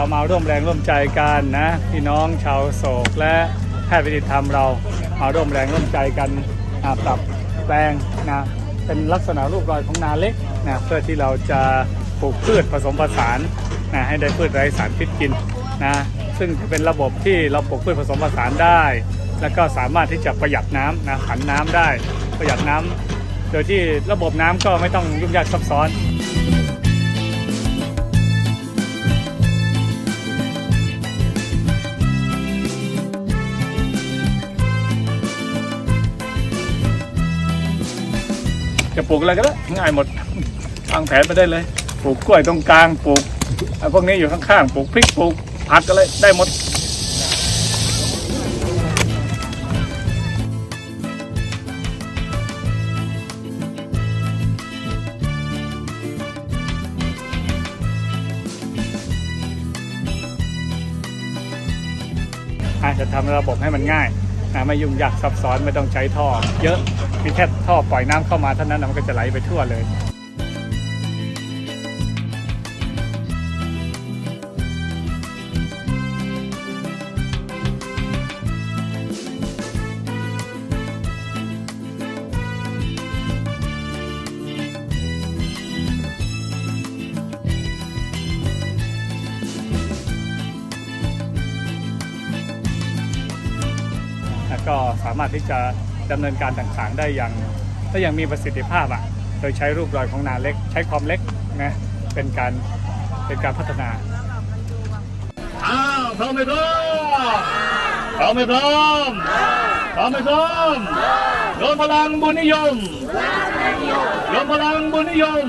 ร่วมแรงร่วมใจกันนะพี่น้องชาวโศกและแพทย์วิทยธรรมเรามาร่วมแรงร่วมใจกันปรับแปลงนะเป็นลักษณะรูปรอยของนาเล็กนะเพื่อที่เราจะปลูกพืชผสมผสานนะให้ได้พืชไร้สารพิษกินนะซึ่งจะเป็นระบบที่เราปลูกพืชผสมผสานได้ แล้วก็สามารถที่จะประหยัดน้ำนะผันน้ำได้ ประหยัดน้ำโดยที่ระบบน้ำก็ไม่ต้องยุ่งยากซับซ้อน จะปลูกอะไรก็ได้ง่ายหมดวางแผนไปได้เลย ปลูกกล้วยตรงกลางปลูกพวกนี้อยู่ข้างๆปลูกพริกปลูกผักอะไรได้หมดอาจจะทำระบบให้มันง่าย ไม่ยุ่งยากซับซ้อนไม่ต้องใช้ท่อ เยอะมีแค่ท่อปล่อยน้ำเข้ามาเท่านั้นนะมันก็จะไหลไปทั่วเลย ก็สามารถที่จะดำเนินการต่างๆ ได้อย่างได้อย่างมีประสิทธิภาพอะโดยใช้รูปรอยของนาเล็ก ใช้ความเล็กนะเป็นการเป็นการพัฒนาอ้าวพร้อมไหมพร้อมพร้อมไหมพร้อมพร้อมไหมพร้อมรวมพลังบุญนิยมรวมพลังบุญนิยม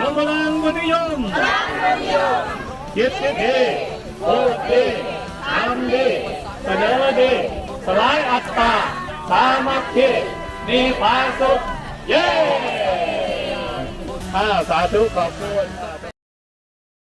รวมพลังบุญนิยมคิดดีพูดดีทำดีเสนอดี สลายอัตตา สามัคคีมีความสุข เย้ข้าสาธุขอบคุณ